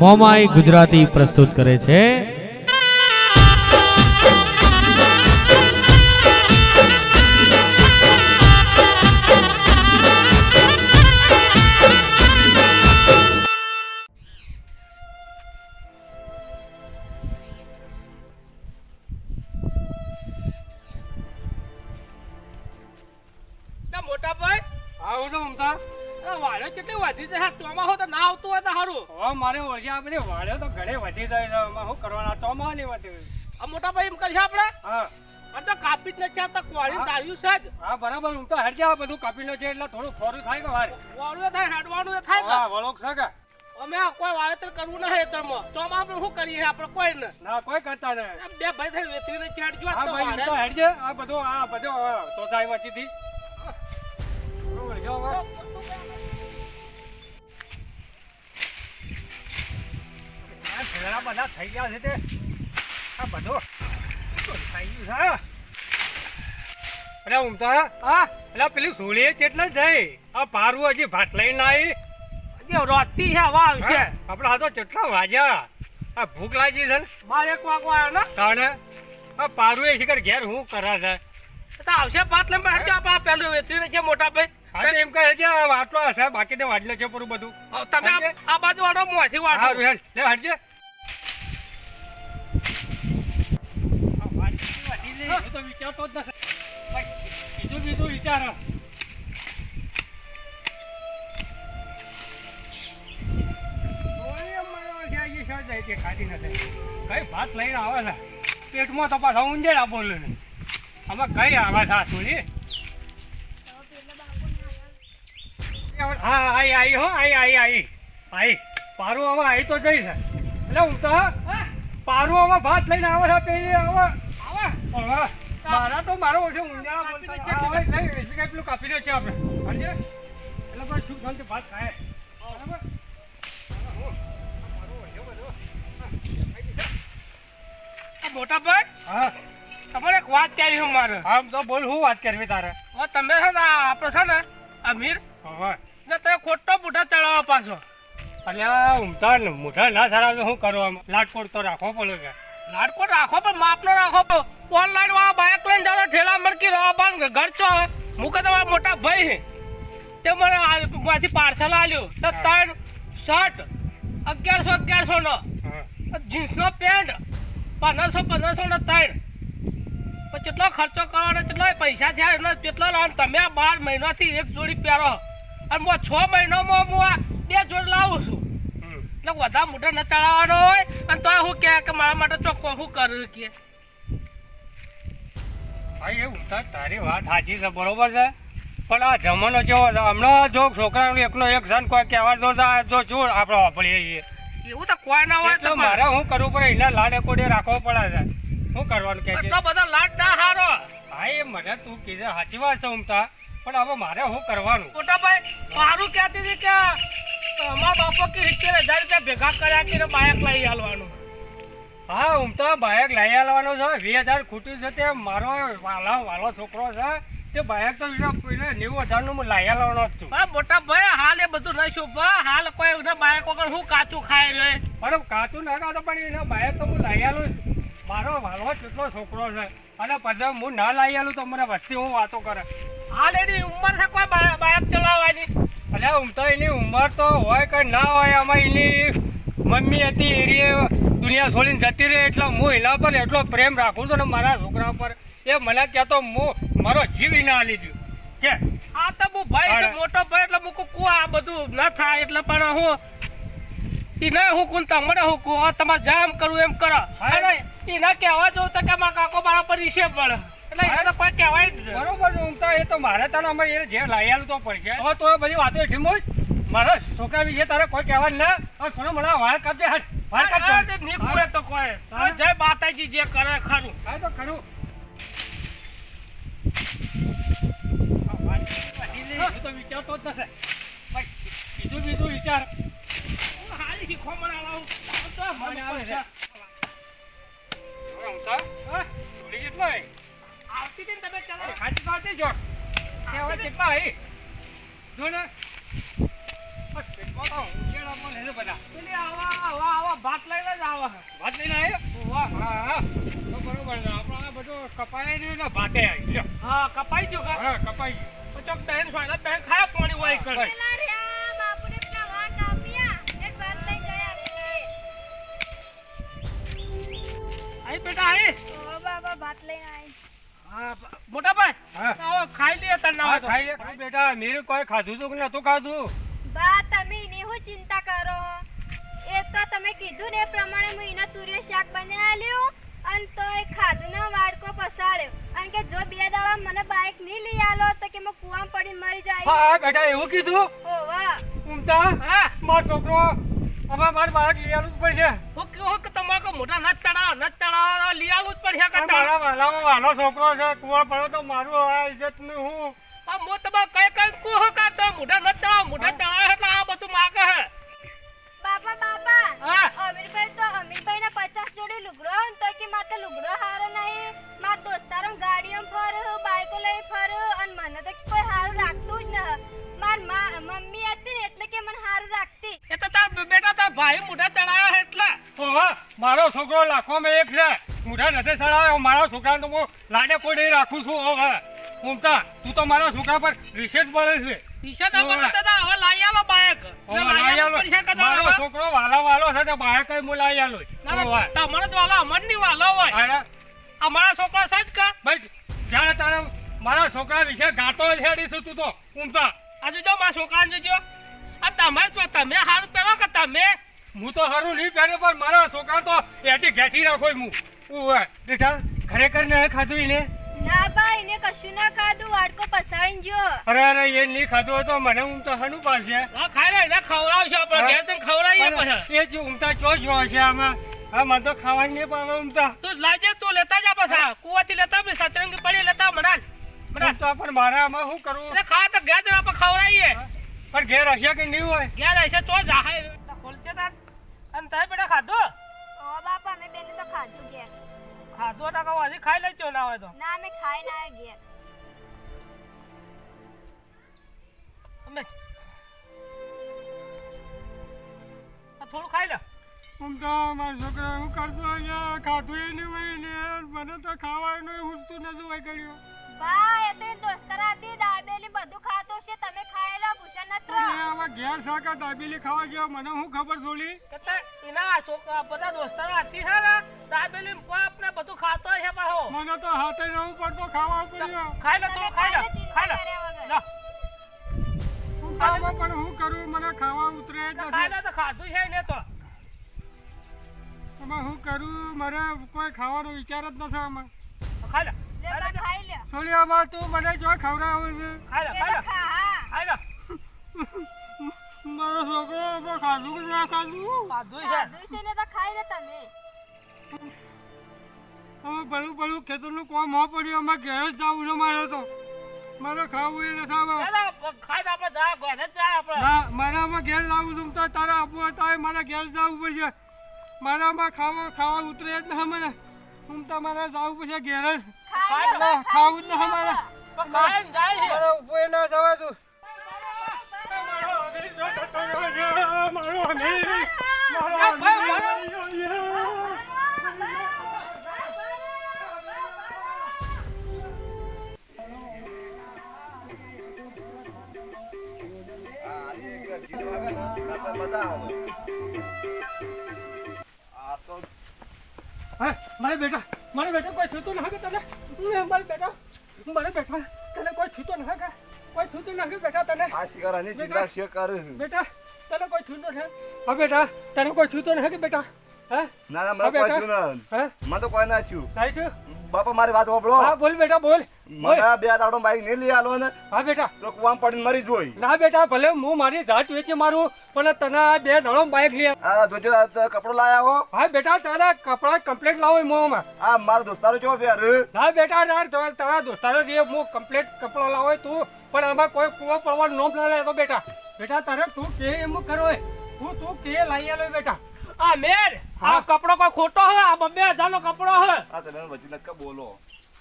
મોમાઈ ગુજરાતી પ્રસ્તુત કરે છે. કાપી તો કોળી તાળ્યું છે જ. હા બરાબર હું તો હેરજે આ બધું કાપી લો છે એટલે થોડું ખોરું થાય કે વારે. વાળું થાય હડવાનું થાય કે હા વળોક છે કે? અમે આ કોઈ વાવેતર કરવું નહીં હેતરમાં. ચોમા આપણે શું કરીએ? આપણે કોઈ ને ના કોઈ કરતા નહીં. બે ભાઈ થઈ વેતરીને ચેડ જો હા તો ભાઈ તો વાળે. આ બધું આ બધો તો થાય વચ્ચેથી. બરોબર છે આ બધા થઈ ગયા છે તે. આ બધું. થઈ ગયું છે? અરે ઉમતા હા? એટલે પેલી સોળી કેટલા જાય આ પારું હજી ભાત લઈને આવી. હજી રોતી છે હવા આવશે. આપણે આ તો કેટલા વાજ્યા. આ ભૂખ લાગી છે ને. બાર એક વાગો આવ્યો ને? તાણે આ પારું એ શિખર ઘેર હું કરા છે? તો આવશે પાત લઈને હેડજો આપણે પેલું વેતરીને છે મોટા ભાઈ. હા એમ કહે છે આ આટલો હશે બાકી તો વાડલે છે પૂરું બધું. તમે આ- બાજુ વાળો મોસી હા સારું હેડ લે હટજે હું તો વિચારતો જ નથી. બીજું બીજું વિચાર ખાધી નથી. કઈ ભાત લઈને આવે છે? પેટમાં તો પાછા ઊંજેડા બોલે આમાં કઈ આવે છે આ હા આઈ આઈ હો આઈ આઈ આઈ. આઈ પારું હવે આઈ તો જઈ છે. એટલે હું તો પારું હવે ભાત લઈને આવે છે પેલી હવે આવા. મારા તો મારો ઓછો ઊંઝાળા બોલતા હા, પેલું કાપી લે છે આપણે. સમજે એટલે પણ શું શાંતિ બરાબર હા, હું. હા, મોટા ભાઈ હા. તમારે એક વાત કરી હું મારે. આમ તો બોલ હું વાત કરવી તારે? હવે તમે છે ને આપણે છે ને અમીર હવે. ને તમે ખોટો બુઢા ચડાવવા પાછો. અલ્યા ને મોઢા ના સારા તો શું કરવા લાટકોટ તો રાખવો પડે કે લાડકોટ રાખો પણ માપનો ઘર ચો મૂકે તમારા મોટા ભાઈ હે. તે મને આ- પાર્સલ આલ્યું. તો ત્રણ શર્ટ અગિયારસો અગિયારસો નો હા જીન્સનો પેન્ટ પંદરસો પંદરસો નો ત્રણ કેટલો ખર્ચો કરવાનો કેટલો પૈસા થયા એનો કેટલો લાવ. તમે આ બાર મહિનાથી એક જોડી પહેરો. અને હું છ મહિનામાં હું આ બે જોડી લાવું છું. એટલે વધારે મોટા ન ચડાવવાનો હોય. અને તો હું કહે કે મારા માટે ચોખ્ખો શું કરું કે ભાઈ એ ઊંઘતા તારી વાત સાચી છે બરોબર છે? પણ આ જમાનો જેવો છે? હમણાં જો છોકરાનો એકનો એક જણ કોઈ કહેવા જો જો શું આપણે વાપરીએ છીએ? એવું તો કોઈ ના હોય એટલે મારે શું કરવું પડે? એના લાડે કોડે રાખવો પડે છે. શું કરવાનું કે છે? બધા લાડ ના હારો. હા એ મને તું કીધે સાચી વાત છે ઉમતા. પણ હવે મારે શું કરવાનું? મોટા ભાઈ મારું કહેતી હતી કે અમારા બાપો કે સિત્તેર હજાર રૂપિયા ભેગા કર્યા કે બાયક લઈ આલવાનું હા ઊંઘતા બાઇક લઈ આવવાનો છે. વીસ હજાર ખૂટ્યું છે તે મારો વાલા વાલો છોકરો છે. તે બાઇક તો નેવું હજારનું હું લઈ આવવાનો જ છું. હા મોટા ભાઈ હાલ એ બધું નહીં શોભા. હાલ કોઈ એના બાયક વગર હું કાચું ખાઈ રહ્યો પણ કાચું ના ખાતો પણ એના બાઇક તો હું લઈ આવું મારો વાલો કેટલો છોકરો છે. અને પછી હું ના લઈ આવું તો મને વસ્તી હું વાતો કરે. હાલ એની ઉંમર છે કોઈ બાય- બાયક ચલાવવાની? અલ્યા હું તો એની ઉંમર તો હોય કે ના હોય આમાં એની મમ્મી હતી એરી દુનિયા છોડીને જતી રહે એટલે હું એના પર એટલો પ્રેમ રાખું છું ને મારા છોકરા પર. એ મને કહેતો હું મારો જીવ ના દઉં કે આ તો હું ભાઈ છે મોટો ભાઈ એટલે હું કુ આ બધું ન થાય એટલે પણ હું એને હુકું તમને હુકું. આ તમારે જેમ કરું એમ કરો. હા. ઈ ના કહેવા જવું તો કે મારા કાકો મારા પર ઈશે પડે કહેવાય. બરોબર ઊંઘતા એ તો મારે તને અમે એ જે લઈ આલું તો પડશે. હવે તો બધી વાતો ઠીમો મારા છોકરા વિશે તારે કોઈ કહેવા ના. થોડો મને વાળ કાપજે હાથ નહીં પૂરે તો. કોઈ. જય માતાજી જે કરે ખરું. હા તો ખરું. તો વિચારતો જ નથી. બીજું બીજું વિચાર. હાલી શીખો મને આવું તો મને આવે છે. હા, કેટલો આવતી હતી તમે ચાલો. ચલાવો ખાતી જો. કેટલા હે? જો ને. બસ પેટમાં તો ઊંચેડા મળે છે બધા પેલી આવા આવા ભાત લઈને આવ્યો વાહ હા હા બરોબર છે આપણે આ બધું કપાય નહીં ને ભાતે આવી લ્યો હા કપાઈ ગયું હા કપાઈ ગયો તો ચોક બેન સોયલા બેન ખાયા પાણી કરે ભાત આઈ બેટા આઈ ઓ બાબા ભાત લઈને આવી હા મોટા ભાઈ હા. આવો ખાઈ લે તને. ખાઈ લે ખાઈ બેટા મેરે કોઈ ખાધું તું કે નતું ખાધું એની હું ચિંતા કરો. એ તો તમે કીધું ને એ પ્રમાણે હું એના તુર્યો શાક બનાવ્યું અને તો એ ખાધનો વાડકો પસાડ્યો. અને કે જો બે દાડા મને બાઇક નહીં લઈ આલો તો કે હું કુવામાં પડી મરી જાય. હા બેટા એવું કીધું? ઓ વાહ. ઉમતા હા માર છોકરો અમાર માર બાઇક લઈ આલું જ પડશે. હું કહું કે તમારે મોટા નત ચડાવો નત ચડાવો લઈ આલું જ પડશે મારા વાલામાં વાલો છોકરો છે કુવા પડો તો મારું આ ઇજ્જતનું હું આ મો તમારે કઈ કઈ કહો કા તો મોટા નથ મુઢા મોટા ચડાવો એટલે આ બધું માગે હે. બાપા બાપા હા. અમીરભાઈ તો અમીરભાઈ ના પચાસ જોડી લુગડો હોય તો કે માટે લુગડો હારો નહીં. માર દોસ્તારો ગાડીઓ ફરું બાઈકો લઈ ફરું અને મને તો કોઈ હારું રાખતું જ ન માર મા- મમ્મી હતી ને એટલે કે મને હારું રાખતી એ તો તાર બેટા તાર ભાઈ મોટા ચડાયો હે એટલે. ઓહો, મારો છોકરો લાખોમાં એક છે. મોઢા નથી ચડાવ્યો મારા છોકરાને તો હું લાડે કોઈ નહીં રાખું છું હવે ઉમતા તું તો મારા છોકરા પર રિસેટ પડે છે. રિસેટ ના તાર હવે લાઈ આલો બાયક. લાઈ આલો. મારો છોકરો વાલા વાલો છે તો બાયક કઈ હું લાઈ આલો. ના, ના, તો વાલો અમરની વાલો હોય. અમારા છોકરા સજ કા? ભાઈ જાણે તારે મારા છોકરા વિશે ગાતો છે હેડીશું તું તો ઉમતા. આજુ જો મારા છોકરા જોજો. આ તમે તો તમે હારું પહેરો કે તમે? હું તો હારું નહીં પહેરે પણ મારા છોકરા તો એટી ઘેટી રાખો હું. ઉવે બેટા ખરેખર ને ખાધું એને? ના બા એને કશું ના ખાધું વાડકો પસાડીને જો અરે અરે એ નહીં ખાધું તો મને હું તો હનું પાડશે. હા ખાઈ લે એને ખવડાવશે આપણે. ઘેર તને ખવડાવીએ પછી. એ જ ઉમતા ચો જ છે આમાં? આ મને તો ખાવાનું નહીં પાવે ઉમતા તું લાજે તું લેતા જા પાછા. કુવાથી લેતા આપણે સતરંગી પડી લેતા મનાલ. મનાલ. તો પણ મારા આમાં શું કરું એટલે ખા તો ઘેર આપણે ખવડાવીએ. પણ ઘેર હશે કે નહીં હોય? ઘેર હશે તો જ આહાય. ખોલજે તાર. અને તારે બેટા ખાધો? ઓ બાપા અમે બેને તો ખાધું ઘેર. ખાધો ટકા હજી ખાઈ લેજો ના હોય તો. ના અમે ખાઈ ના ગયા અમે. થોડું ખાઈ લે. મારા છોકરા હું કરતો અહીંયા ખાધું એ નહીં હોય ને મને તો ખાવાનું હુંચતું નથી હોય કર્યું બા તો એ દાબેલી બધું ખાતું છે તમે ખાઈ લો ભૂષણ નત્રો. આમાં ઘેર શાકા દાબેલી ખાવા ગયો મને હું ખબર તે એના છોકરા બધા દોસ્તારો હાથી મને તો હાથે નવું પડતો ખાવા પડ્યો ખાઈ લે તો ખાઈ લે ખાઈ લે. વગર. લો, પણ હું કરું? મને ખાવા ઉતરે જ તો ખાઈ લે તો ખાધું છે ને તો. તમે હું કરું? મારે કોઈ ખાવાનો વિચાર જ નથી આમાં. ખાઈ લે. લે ખાઈ લે છોલી તું મને જો ખવડાવું છે. ખાઈ લે ખાઈ લે. ખાઈ લે. મારો છોકરો ખાધું કે ના ખાધું? ખાધું છે. ખાધું છે ને તો ખાઈ લે તમે. હવે ભલું ભલું ખેતરનું કોમ હો પડ્યું અમારે ઘેર જ જવું છે મારે તો. મારે ખાવું એ નથી આવે મારે આમાં ઘેર જવું છું તો તારે આપવું હોય એ મારે ઘેર જવું પડશે. મારે આમાં ખાવા ખાવા ઉતરે જ ના મને હું તો મારે જવું પડશે ઘેર જ. ખાઈ લો. ના, ખાવું જ ના મારે મારે ઊભો ના થવા તું મારો અમીર. મારો અમીર. મારો અમીર. મારે બેટા મારે બેટા કોઈ થતું ના કે તને? મારે બેટા. મારે બેટા તને કોઈ થતું ના કે? કોઈ થતું ના કે બેટા તને? આ શિકારાની ચિંતા છે કર છે. બેટા તને કોઈ થતું ના હા બેટા તને કોઈ થતું ના કે બેટા? હે? ના ના મને કોઈ. થયું ના. હે? મને તો કોઈ ના છું નહીં છું બાપા મારી વાત સાંભળો હા બોલ બેટા બોલ. બોલ બે દાડો બાઈક નહીં લઈ આલો ને. હા બેટા. તો કુવામાં પડીને મરી જોઈ. ના બેટા ભલે હું મારી જાત વેચી મારું પણ તને આ બે દડો બાઈક લઈ આ જોજો કપડો લાયા હો હા બેટા તારા કપડા કમ્પ્લીટ લાવો મોમાં આ મારો દોસ્તારો ચો પહેર ના બેટા ના તારા તારા દોસ્તારો જે હું કમ્પ્લીટ કપડો લાવો તું પણ આમાં કોઈ કુવા પડવાનું નોમ ના લેતો બેટા. બેટા તારે તું કે એમ કરો એ. તું તું કે લઈ આલો બેટા. આ મેર આ કપડો કોઈ ખોટો હે? આ બબ્બે હજારનો કપડો હે? આ તમે વચ્ચે બોલો.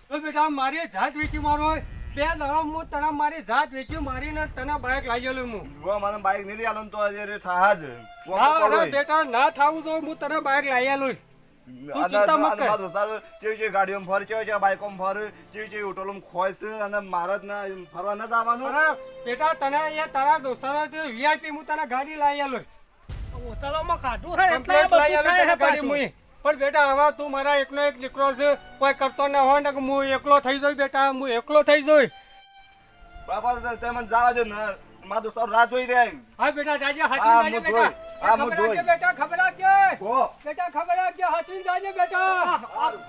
તો બેટા મારી જાત વેચી મારો. બે દાડો હું તને મારી જાત વેચી મારીને તને બાઈક લઈ આલું હું જો મને બાઈક નહીં આલો તો આજે રે થાહા જ. ના. બેટા ના થાવું તો હું તને બાઈક લઈ આલું અને- ચિંતા મત કર. ચેવી ચેવી ગાડીઓમાં ફરે ચેવી ચેવી બાઈકોમાં ફરે ચેવી ચેવી હોટલોમાં ખોય છે અને મારે જ ના ફરવા ન જવાનું. બેટા તને એ તારા દોસ્તારો છે વીઆઈપી હું તને ગાડી લઈ આલો હોટલોમાં ખાધું હે એટલે બધું આલો હે ગાડી મુઈ પણ બેટા હવે તું મારા એકનો એક દીકરો છે કોઈ કરતો ન હોય ને કે હું એકલો થઈ જઉં બેટા હું એકલો થઈ જઉં બાપા તે- તે મને જવા દે ને મારા દોસ્તારો રાહ જોઈ રહ્યા હા બેટા જાજે હાથી જાજે બેટા. જોઈ. બેટા ખબર કહો બેટા ખબર રાખજે હાથી જાજે બેટા.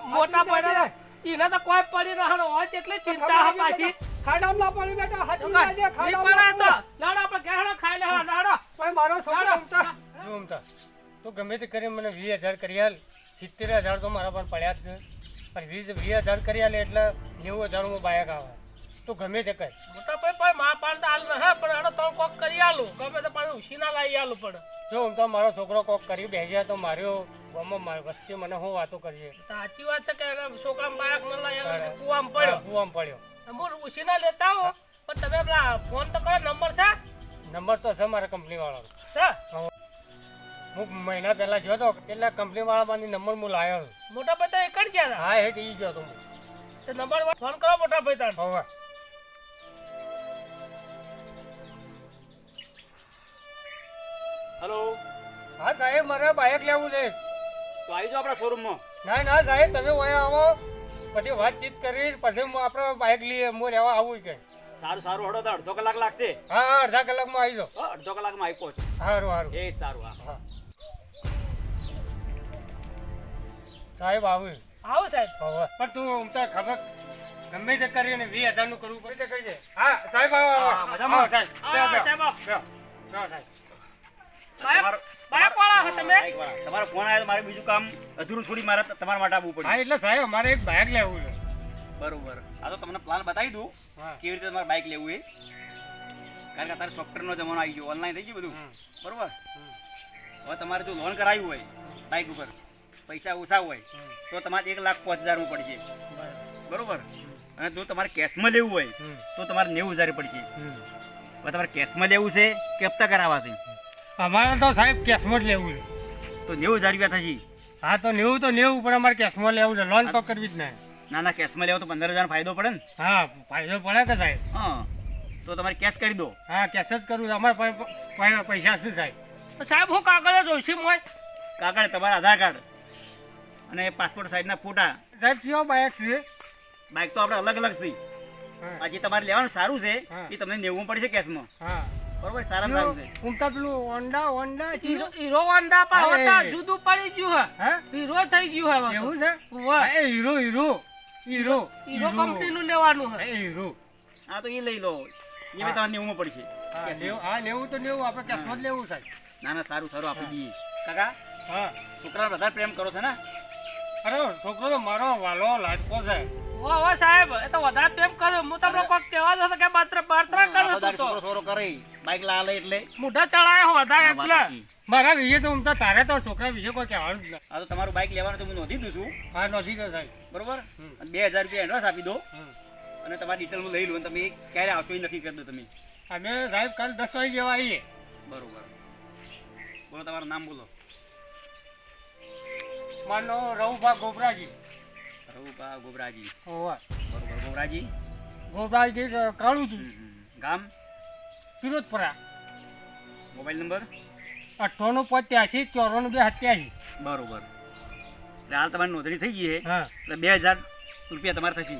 મોટા પડે. એને તો કોઈ પડી ના હોય એટલે ચિંતા હા પાછી. ખાડામાં ના પડી બેટા નહીં જાજે પડે ખાડામાં તો. ના પડી. લાડો આપણે ઘેરડો ખાઈ લેવા લાડો. પણ મારો છોકરો ઉમતા. ઉમતા. તું ગમે તે કરી મને વીસ હજાર કરી હાલ સિત્તેર હજાર તો મારા પર પડ્યા જ છે. પણ વીસ વીસ હજાર કરી આલે એટલે નેવું હજાર હું બાયક આવે. તો ગમે તે કઈ. મોટા ભાઈ ભાઈ મા પાડ તો હાલ હા હે પણ હવે તો કોક કરી આલું. ગમે તો પાછું ઉસીના લાવી આલું પણ. જો ઉમતા મારો છોકરો કોક કરી બેસ્યા તો માર્યો ગામમાં માર વસ્તી મને હું વાતો કરીએ. સાચી વાત છે કે છોકરા બાયક ન લાવી કુવામ પડ્યો. કુવામ પડ્યો. હું ઉસીના લેતા હો. પણ તમે પેલા ફોન તો કરો નંબર છે? નંબર તો છે મારા કંપની વાળાનો. છે? હું મહિના પહેલા જોયો હતો એટલે કંપની વાળામાંથી નંબર હું લાવ્યો હતો. મોટા ભાઈ એક જ ગયા હતા? હા હેઠ એ ગયો તો નંબર ફોન કરો મોટા ભાઈ તાર હવે. હલો હા સાહેબ મારે બાઇક લેવું છે. તો આવી જાઓ આપણા શોરૂમમાં ના ના સાહેબ તમે ઓય આવો. પછી વાતચીત કરી પછી હું આપણે બાઇક લઈએ હું લેવા આવું કે. સારું સારું હડો તો અડધો કલાક લાગશે? હા હા અડધા કલાકમાં આવી જાઓ. અડધો કલાકમાં આવી પહોંચો સારું સારું એ સારું હા. સાહેબ આવ્યું આવો સાહેબ. હવે. પણ તું ઉમતા તો ખબર ગમે તે કરીને વીસ હજારનું કરવું પડે. કહી દે હા સાહેબ આવો આવો. મજામાં? આવો, સાહેબ. આવો. સાહેબ, આવો. સાહેબ. તમારો-. ફોન આવ્યો તો મારે બીજું કામ અધૂરું છોડી મારે તમારા માટે આવવું હા એટલે સાહેબ અમારે એક બાઇક લેવું છે. બરોબર. આ તો તમને પ્લાન બતાવી દઉં. કેવી રીતે તમારે બાઇક લેવું એ. કારણ કે અત્યારે સોફ્ટવેરનો જમાનો આવી ગયો ઓનલાઈન થઈ ગયું બધું. બરોબર? હવે તમારે જો લોન કરાવ્યું હોય બાઇક ઉપર પૈસા ઓછા હોય તો તમારે એક લાખ પાંચ હજારમાં પડશે. બરોબર? અને જો તમારે કેશમાં લેવું હોય તો તમારે નેવું હજાર પડશે. હવે તમારે કેશમાં લેવું છે કે હપ્તા કરાવવા છે? અમારે તો સાહેબ કેશમાં જ લેવું છે. તો નેવું હજાર રૂપિયા થશે. હા તો નેવું તો નેવું પણ અમારે કેશમાં લેવું છે. લોન તો કરવી જ નહીં. ના ના કેશમાં લેવો તો પંદર હજાર ફાયદો પડે ને. હા ફાયદો પડે કે સાહેબ. હા તો તમારે કેશ કરી દો. હા કેશ જ કરવું અમારે પૈસા શું સાહેબ? સાહેબ હું કાગળ જોઈશું મોય. કાગળ તમારા આધાર કાર્ડ. અને પાસપોર્ટ સાઈઝના ફોટા. સાહેબ કયો બાઇક છે. બાઇક તો આપણે અલગ અલગ છે. હા. જે તમારે લેવાનું સારું છે. એ તમને નેવું પડશે કેશમાં હા. બરોબર સારા સારું છે. ઉમતા પેલું હોન્ડા હોન્ડા હીરો હોન્ડા પા હતા જુદું પડી ગયું હે. હીરો થઈ ગયું હવે એવું છે? વાહ. એ હીરો હીરો હીરો હીરો કંપનીનું લેવાનું હે. હીરો હા તો એ લઈ લો. એ બી તમારે નેવું પડશે. હા લેવું તો નેવું આપણે કેશમાં જ લેવું સાહેબ. ના ના સારું સારું આપી દઈએ. કાકા? હા. છોકરા વધારે પ્રેમ કરો છો ને? અરે છોકરો તો મારો વાલો લાડકો છે. વાહ વાહ સાહેબ એ તો વધારે પ્રેમ કર્યો. હું તમને કોક કહેવા દો કે માત્ર બળતરા કરો તો. છોકરો છોરો કરી. બાઈક લાલે એટલે. મોઢા ચડાયો વધારે એટલે. મારા વિશે તો ઉમતા તારે તો છોકરા વિશે કોઈ કહેવાનું જ નહીં આ તો તમારું બાઇક લેવાનું તો હું નોંધી દઉં છું. હા નથી તો સાહેબ. બરોબર? બે હજાર રૂપિયા એડવાન્સ આપી દો. અને તમારી ડિટેલ હું લઈ લઉં તમે ક્યારે આવશો એ નક્કી કરી દો તમે. અમે સાહેબ કાલ દસ વાગે જેવા આવીએ. બરોબર. બોલો તમારું નામ બોલો. માનો રવુભા ગોબરાજી. રવુભા ગોબરાજી. હોવા. બરોબર ગોબરાજી? ગોબરાજી કાળું હમ, છું ગામ? Pirojpura mobile number? અઠ્ઠાણું પત્યાસી ચોરાણું બે સત્યાસી. બરોબર. એટલે હાલ તમારી નોંધણી થઈ ગઈ છે. હા. એટલે બે હજાર રૂપિયા તમારે થશે.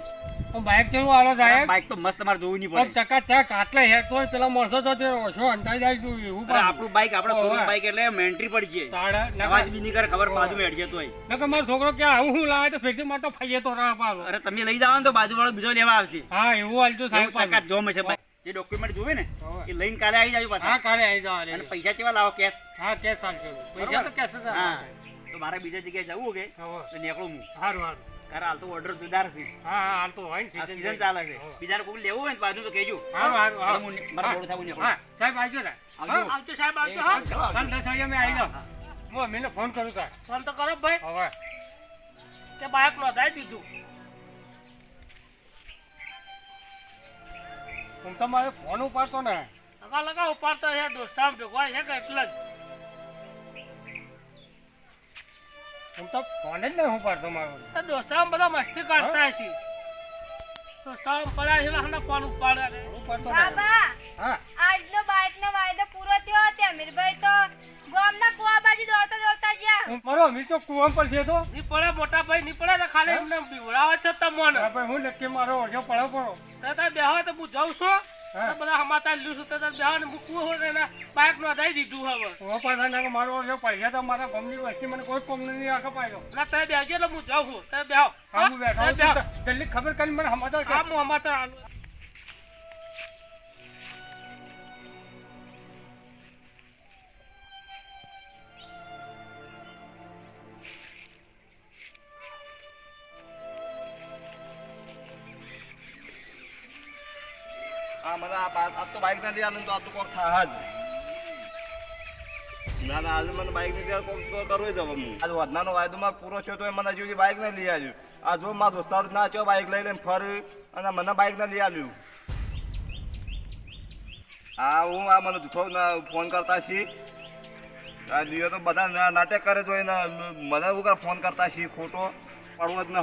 હું બાઇક ચડવું આલો સાહેબ. બાઇક તો મસ્ત તમારે જોવું નહીં પડે. ચકા ચક આટલે હેઠ તો પેલા મોરસો તો તે ઓછો અંતાઈ જાય છું એવું આપણું બાઇક આપણે સોનું બાઇક એટલે મેન્ટ્રી પડી છે તાળા બી નીકળે ખબર બાજુ મેળ જતો હોય નકર મારો છોકરો કે આવું હું લાવે તો ફેરથી મારે તો ફઈએ તો રા પાડો. અરે તમે લઈ જાવ તો બાજુ વાળો બીજો લેવા આવશે. હા એવું હાલતું સાહેબ ચકા જોમ બાઇક જે ડોક્યુમેન્ટ જોવે ને એ લઈને કાલે આવી જાજો હા કાલે આવી જાવ અને પૈસા કેવા લાવો કેશ હા કેશ ચાલશે. પૈસા તો કેશ હા. તો મારે બીજા જગ્યાએ જવું કે. તો નીકળું હું. સારું સારું કારણ હાલ તો ઓર્ડર જુદાર છે. હા હા હાલ તો હોય ને આ season season ચાલે છે. બીજાને કોઈ લેવું હોય ને બાજુ તો કહેજો. સારું સારું એટલે હા. હું ની- મારે મોડું થવું નીકળું. હા સાહેબ આવજો ને. આવજો. સાહેબ આવજો હા. કાલ દસ વાગે મેં આવી જાઉં હું અમીને ફોન કરું તાર. ફોન તો કરો ભાઈ. હવે કે બાઇક નોંધાઈ દીધું. હું તો ફોન ઉપાડતો ને. લગા લગા ઉપાડતો છે ભેગો છે કે એટલે જ. હું તો ફોન જ નહીં હું પડતો મારો. તો દોસ્તામાં બધા મસ્તી કરતા છે દોસ્તામાં પડ્યા છે એટલે ફોન ઉપાડે હું પાડતો. બાબા હા. આજનો બાઇકનો વાયદો પૂરો થયો તે અમીરભાઈ તો ગામના કુવા બાજુ દોડતા દોડતા ગયા. હું અમી તો કુવા પર છે તો. ની પડે મોટા ભાઈ ની પડે તો ખાલી એમને બીવડાવે છે તમને હા ભાઈ હું નક્કી મારો ઓછો પડો પડો. તો બેહો તો હું જાઉં છું. બધા સમાચાર લીધું તો ને મૂકવું હોય ને બાઇક નો દીધું હવે. કુવા પર મારો ઓછો પૈસા તો મારા ગમની વસ્તી મને કોઈ કોમ નહીં આખો પાડ્યો. ના તમે બેહજો એટલે હું જાઉં છું. તમે બેહો. હું બેઠો. જલ્દી ખબર કરી મને સમાચાર હા હું સમાચાર આ મને આ બા- આ તો બાઈક નથી આલું તો આ તો કોક જ. ના ના આજે મને બાઈક નથી કોક કરવું જ હું. આજ વધનાનો વાયદો માં પૂરો થયો તો એ મને હજી બાઇક નહીં લઈ આવ્યું. આ જો મારા દોસ્તાર ના ચો બાઈક લઈ લઈને ફર અને મને બાઈક ના લઈ આવ્યું. હા હું આ મને જૂઠો ફોન કરતા છી આ દિયો તો બધા નાટક કરે તો એને મને વગર ફોન કરતા છી ખોટો પાડવો જ ન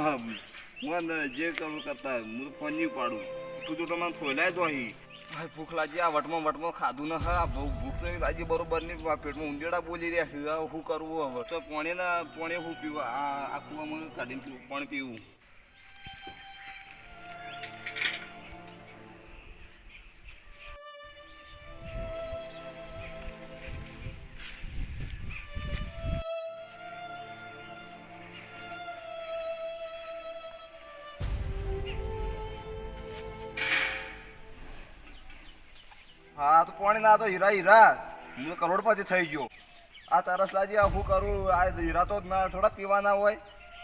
હું જે કરું કરતા હું ફોન નહીં પાડું. તું તો મને ફોલાય જ અહીં ભાઈ, ભૂખ લાગી, આ વટમાં વટમાં ખાધું ન હા બહુ ભૂખ નહીં લાગી, બરોબર નહીં પેટમાં ઊંડેડા બોલી રહ્યા છે હું કરવું હવે? તો પોણે ના પોણે શું પીવું, આ આ કૂવામાં કાઢીને પીવું, પણ પીવું. હા, તો પાણી ના તો હીરા હીરા. હું કરોડપતિ થઈ ગયો. આ તરસ લાજી આ શું કરું? આ હીરા તો ના, થોડા પીવાના હોય.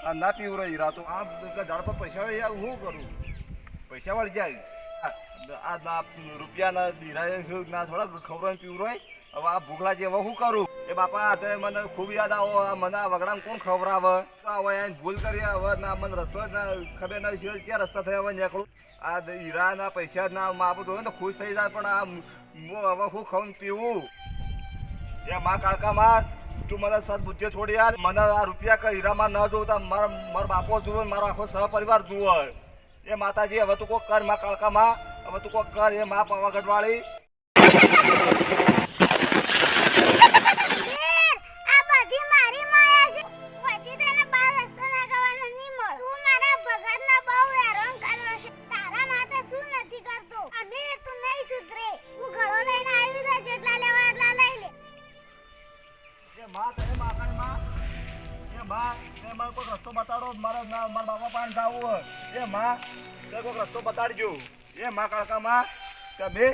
આ ના પીવું રે હીરા તો. આ ઝાડ પર પૈસા હોય, યાર, હું કરું? પૈસા વળી જાય. આ- ના, રૂપિયાના હીરા ના, થોડા ખબર પીવું હોય હવે આ ભૂખલા જે હવે શું કરું? એ બાપા તે મને ખૂબ યાદ આવો, આ મને આ વગડામાં કોણ ખવડાવે? આ હવે એને ભૂલ કરી હવે ના, મને રસ્તો જ ના, ખબર ના ક્યાં રસ્તા થયા, હવે નીકળું? આ હીરા ના પૈસા ના માપું હોય તો ખુશ થઈ જાય, પણ આ હું હવે હું ખાઉં પીવું. એ માં કાળકા તું મને સદબુદ્ધિ છોડી યાર મને આ રૂપિયા કઈ હીરામાં ન જોતા. મારા, મારો બાપો જુઓ મારો આખો સહપરિવાર જુઓ એ માતાજી, હવે તું કરમાં કાળકા માં હવે તું કોક કર એ માં પાવાગઢ વાળી માં, એ મને કોઈક રસ્તો બતાડો, મારા ના, મારા બાપા પાસે જાવું હોય. એ માં રસ્તો બતાડજો. એ માં કાળકા માં, તમે?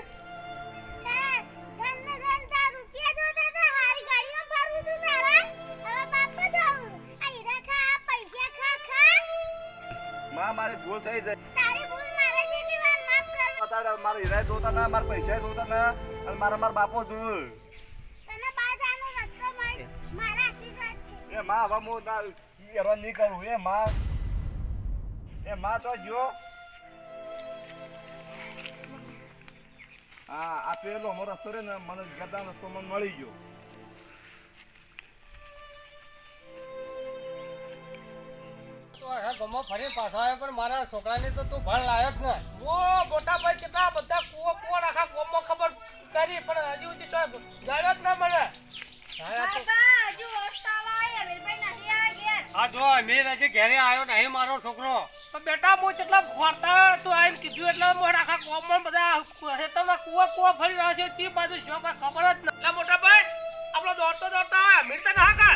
માં, મારી ભૂલ થઈ જાય. તારી મારે જેટલી મારા જોતા ના, મારા પૈસા જોતા ના, અને મારા મારા બાપો જોયું. એ માં હવે હું હેરાન નહીં કરું એ માં. એ માં તો જો. હા આ પેલો અમારો રસ્તો રે ને મને ગદા રસ્તો મને મળી ગયો. તો આ ગમો ફરી પાછો આવ્યો પણ મારા છોકરાને તો તું ભણ લાયક ને. ઘેરે આવ્યો નહીં મારો છોકરો. તો બેટા હું કેટલા ફરતા તું આવીને કીધું એટલે મોટા આખા કોમમાં બધા ખેતરના કુવા કુવા ફરી રહ્યા છે તે બાજુ શું ખબર જ નથી એટલે મોટા ભાઈ આપણો દોડતો દોડતા આવે મીરતા ના હા કા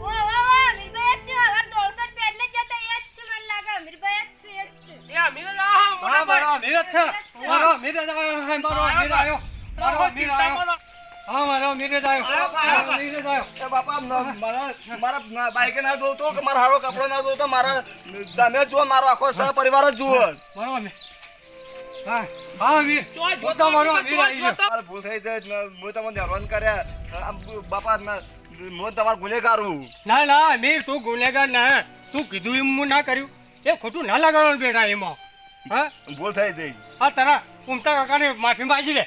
ઓ ઓ ઓ અમીરભાઈ જ છે હવે દોડસઠ પેરને જતા એ જ છે મને લાગે અમીરભાઈ જ છે એ જ છે. એ અમીર ના હા હા મોટા મારો મારો આવ્યો મારો મીર મારો આવ્યો હા મારો અમીર જ આવ્યો મારો આવ્યો બાપા મારા મારા બાઈક ના જોતો કે મારા હારો કપડો ના જોતો મારા તમે જો મારો આખો સહપરિવાર જ જુઓ. મારો હા હા ચોય જોતો મારો. મારે ભૂલ થઈ જાય હું તમને હેરાન કર્યા. બાપા હું તમારો ગુનેગાર હું. ના ના અમીર તું ગુનેગાર ના. તું કીધું એમ હું ના કર્યું. એ ખોટું ના લગાડવાનું બેટા એમાં. હા? ભૂલ થઈ જઈ હા તારા ઉમતા કાકાને માફી માંગી લે.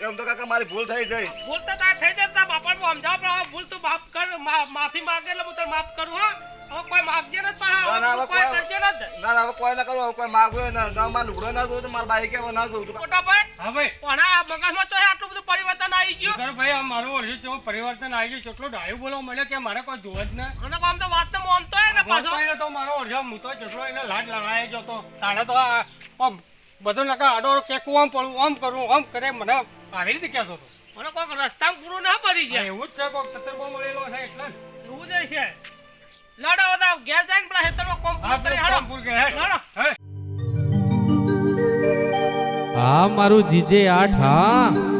એમ તો કાકા મારી ભૂલ થઈ ગઈ. ભૂલ તો તાર થઈ જતા બાપા હું સમજાવ પણ ભૂલ તું માફ કર મા- માફી માંગે એટલે હું તને માફ કરું હા? હવે કોઈ માગજે ને પાછા ના, ના, કોઈ કોઈ- કરજે ને ના ના હવે કોઈ ના કરું કોઈ માગવે ના ના મારે લુગડો ના તો મારા બાઈકે ના જોવું મોટા ભાઈ. હવે પણ આ મગજમાં તો આટલું બધું પરિવર્તન આવી ગયું. ઘર ભાઈ? આ મારું જેવું પરિવર્તન આવી ગયું કેટલું ડાયું બોલવા મળે કે મારે કોઈ જોવા જ ના. અને આમ તો વાત તો હોય ને પાછો. તો મારો વર્ષે હું તો એને લાડ લડાય જતો તો તારે તો આ બધું નકા આડો કેકું આમ પડું આમ કરું આમ કરે મને આવી રીતે કહેતો હતો મને કોઈક રસ્તામાં પૂરું ના પડી જાય. એવું જ છે કોક તતરબો મળેલો છે એટલે એવું જ છે. લડો બધા ઘેર જઈને પેલા હેતરમાં કોમ હા પૂરું કરી હાડો. હાલો. હા મારું જીજે આઠ હા.